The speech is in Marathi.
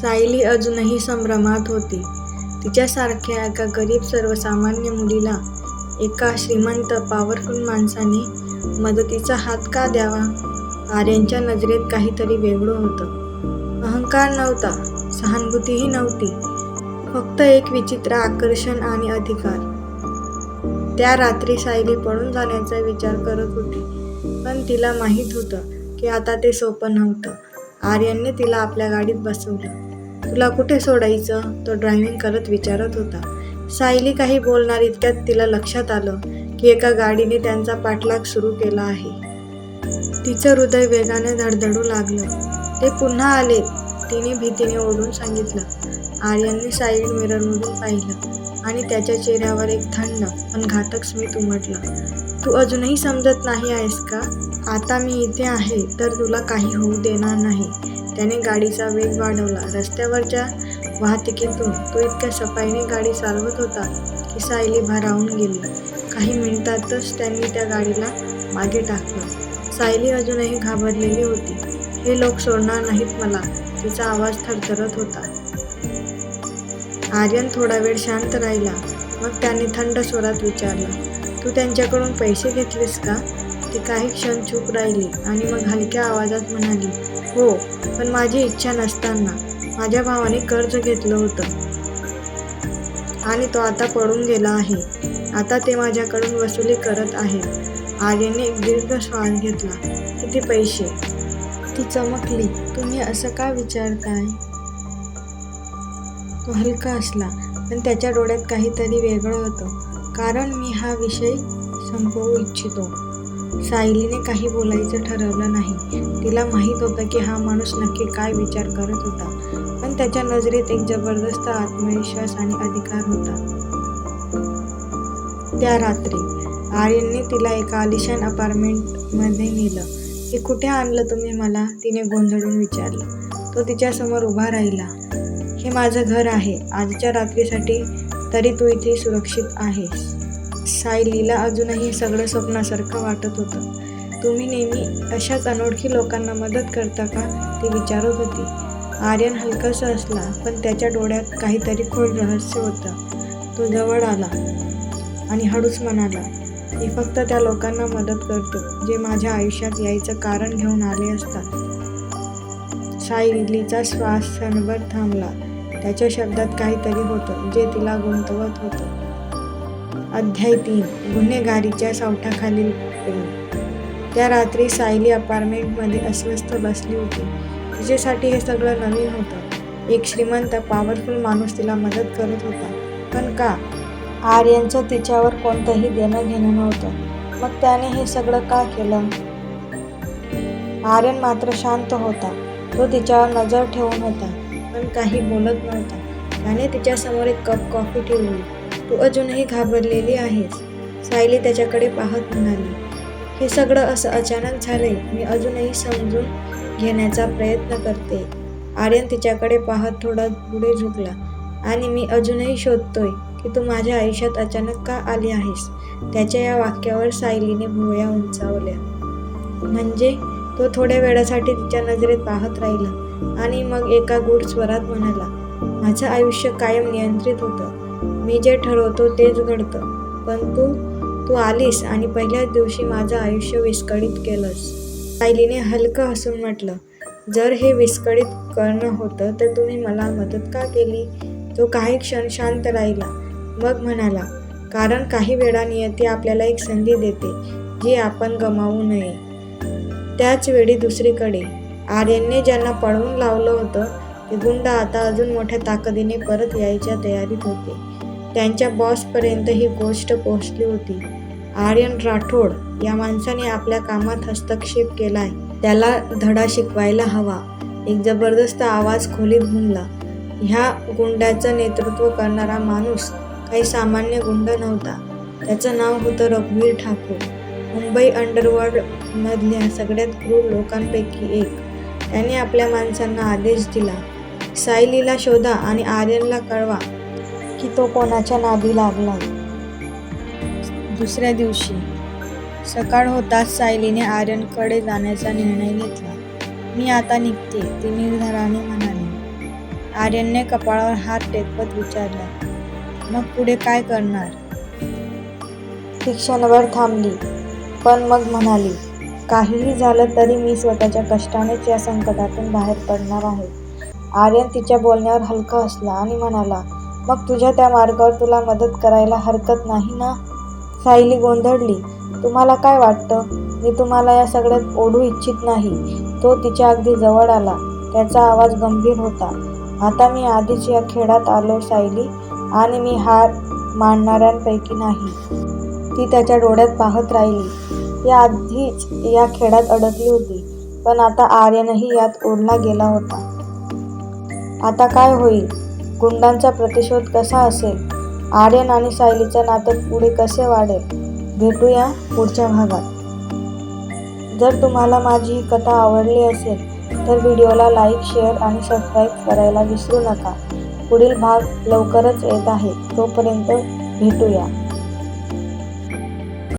सायली अजूनही संभ्रमात होती. तिच्यासारख्या एका गरीब सर्वसामान्य मुलीला एका श्रीमंत पॉवरफुल माणसाने मदतीचा हात का द्यावा? आर्यांच्या नजरेत काहीतरी वेगळं होतं. अहंकार नव्हता, सहानुभूतीही नव्हती. फक्त एक विचित्र आकर्षण आणि अधिकार. त्या रात्री सायली पळून जाण्याचा विचार करत होती. पण तिला माहीत होतं की आता ते सोपं नव्हतं. आर्यनने तिला आपल्या गाडीत बसवलं. तुला कुठे सोडायचं? तो ड्रायव्हिंग करत विचारत होता. सायली काही बोलणार इतक्यात तिला लक्षात आलं की एका गाडीने त्यांचा पाठलाग सुरू केला आहे. तिचं हृदय वेगाने धडधडू लागलं. ते पुन्हा आले तिने भीतीने ओढून सांगितलं. आर्यनने साईड मिररमधून पाहिलं आणि त्याच्या चेहऱ्यावर एक थंड पण घातक स्मित उमटलं. तू अजूनही समजत नाही आहेस का? आता मी इथे आहे तर तुला काही होऊ देणार नाही. त्याने गाडीचा वेग वाढवला. रस्त्यावरच्या वाहतुकीतून तो इतक्या सफाईने गाडी चालवत होता की सायली भारावून गेली. काही मिनिटातच त्यांनी त्या गाडीला मागे टाकलं. सायली अजूनही घाबरलेली होती. हे लोक सोडणार नाहीत मला. तिचा आवाज थरथरत होता. आर्यन थोडा वेळ शांत राहिला. मग त्याने थंड स्वरात विचारलं, तू त्यांच्याकडून पैसे घेतलेस का? ती काही क्षण चूप राहिली आणि मग हलक्या आवाजात म्हणाली, हो, पण माझी इच्छा नसताना. माझ्या भावाने कर्ज घेतलं होतं. आणि तो आता पळून गेला आहे. आता ते माझ्याकडून वसुली करत आहे आर्यनने एक दीर्घ श्वास घेतला. किती पैसे? ती चमकली. तुम्ही असं का विचारताय? तो हलका असला पण त्याच्या डोळ्यात काहीतरी वेगळं होतं. कारण मी हा विषय संपवू इच्छितो. सायलीने काही बोलायचं ठरवलं नाही. तिला माहीत होतं की हा माणूस नक्की काय विचार करत होता. पण त्याच्या नजरेत एक जबरदस्त आत्मविश्वास आणि अधिकार होता. त्या रात्री आर्यनने तिला एका आलिशान अपार्टमेंटमध्ये नेलं. हे कुठे आणलं तुम्ही मला? तिने गोंधळून विचारलं. तो तिच्यासमोर उभा राहिला. हे माझं घर आहे. आजच्या रात्रीसाठी तरी तू इथे सुरक्षित आहेस. सायलीला अजूनही सगळं स्वप्नासारखं वाटत होतं. तुम्ही नेहमी अशाच अनोळखी लोकांना मदत करता का? ती विचारत होती. आर्यन हलकासा असला पण त्याच्या डोळ्यात काहीतरी खोल रहस्य होतं. तो जवळ आला आणि हळूच म्हणाला, मी फक्त त्या लोकांना मदत करतो जे माझ्या आयुष्यात यायचं कारण घेऊन आले असतात. सायलीचा श्वास क्षणभर थांबला. त्याच्या शब्दात काहीतरी होतं जे तिला गुंतवत होतं. अध्याय तीन गुन्हेगारीच्या सावठाखालील त्या रात्री सायली अपार्टमेंटमध्ये अस्वस्थ बसली होती. तिच्यासाठी हे सगळं नवीन होतं. एक श्रीमंत पॉवरफुल माणूस तिला मदत करत होता. पण का? आर्यनचं तिच्यावर कोणतंही देणं घेणं नव्हतं. मग त्याने हे सगळं का केलं? आर्यन मात्र शांत होता. तो तिच्यावर नजर ठेवून होता. पण काही बोलत नव्हता. त्याने तिच्यासमोर एक कप कॉफी ठेवली. तू अजूनही घाबरलेली आहेस? सायली त्याच्याकडे पाहत म्हणाली. हे सगळं असं अचानक झालंय. मी अजूनही समजून घेण्याचा प्रयत्न करते आर्यन तिच्याकडे पाहत थोडा पुढे झुकला. आणि मी अजूनही शोधतोय की तू माझ्या आयुष्यात अचानक का आली आहेस? त्याच्या या वाक्यावर सायलीने भुवया उंचावल्या. म्हणजे? तो थोड्या वेळासाठी तिच्या नजरेत पाहत राहिला आणि मग एका गूढ स्वरात म्हणाला, माझं आयुष्य कायम नियंत्रित होतं. मी जे ठरवतो तेच घडतं. पण तू? तू आलीस आणि पहिल्याच दिवशी माझं आयुष्य विस्कळीत केलंस. सायलीने हलकं हसून म्हटलं, जर हे विस्कळीत करणं होतं तर तुम्ही मला मदत का केली? तो काही क्षण शांत राहिला. मग म्हणाला, कारण काही वेळा नियती आपल्याला एक संधी देते जी आपण गमावू नये. त्याच वेळी दुसरीकडे आर्यनने ज्यांना पळवून लावलं होतं ते गुंड आता अजून मोठ्या ताकदीने परत यायच्या तयारीत होते. त्यांच्या बॉसपर्यंत ही गोष्ट पोहोचली होती. आर्यन राठोड या माणसाने आपल्या कामात हस्तक्षेप केलाय. त्याला धडा शिकवायला हवा. एक जबरदस्त आवाज खोलीत घुमला. ह्या गुंड्याचं नेतृत्व करणारा माणूस काही सामान्य गुंड नव्हता. त्याचं नाव होतं रघुवीर ठाकूर. मुंबई अंडरवर्ल्डमधल्या सगळ्यात क्रूर लोकांपैकी एक. त्याने आपल्या माणसांना आदेश दिला, सायलीला शोधा आणि आर्यनला कळवा की तो कोणाच्या नादी लागला दुसऱ्या दिवशी सकाळ होताच सायलीने आर्यनकडे जाण्याचा निर्णय घेतला. मी आता निघते, ती निर्धाराने म्हणाली. आर्यनने कपाळावर हात टेकवत विचारला मग पुढे काय करणार ती क्षणभर थांबली पण मग म्हणाली काहीही झालं तरी मी स्वतःच्या कष्टानेच या संकटातून बाहेर पडणार आहे आर्यन तिच्या बोलण्यावर हलका असला आणि म्हणाला मग तुझ्या त्या मार्गावर तुला मदत करायला हरकत नाही ना? सायली गोंधळली. तुम्हाला काय वाटतं? मी तुम्हाला या सगळ्यात ओढू इच्छित नाही. तो तिच्या अगदी जवळ आला. त्याचा आवाज गंभीर होता. आता मी आधीच या खेळात आलो सायली. आणि मी हार मानणाऱ्यांपैकी नाही. ती त्याच्या डोळ्यात पाहत राहिली. या आधीच या खेळात अडकली होती. पण आता आर्यनही यात ओढला गेला होता. आता काय होईल? गुंडांचा प्रतिशोध कसा असेल? आर्यन आणि सायलीचं नातं पुढे कसे वाढेल? भेटूया पुढच्या भागात. जर तुम्हाला माझी ही कथा आवडली असेल तर व्हिडिओला लाईक शेअर आणि सबस्क्राईब करायला विसरू नका. पुढील भाग लवकरच येत आहे. तोपर्यंत भेटूया.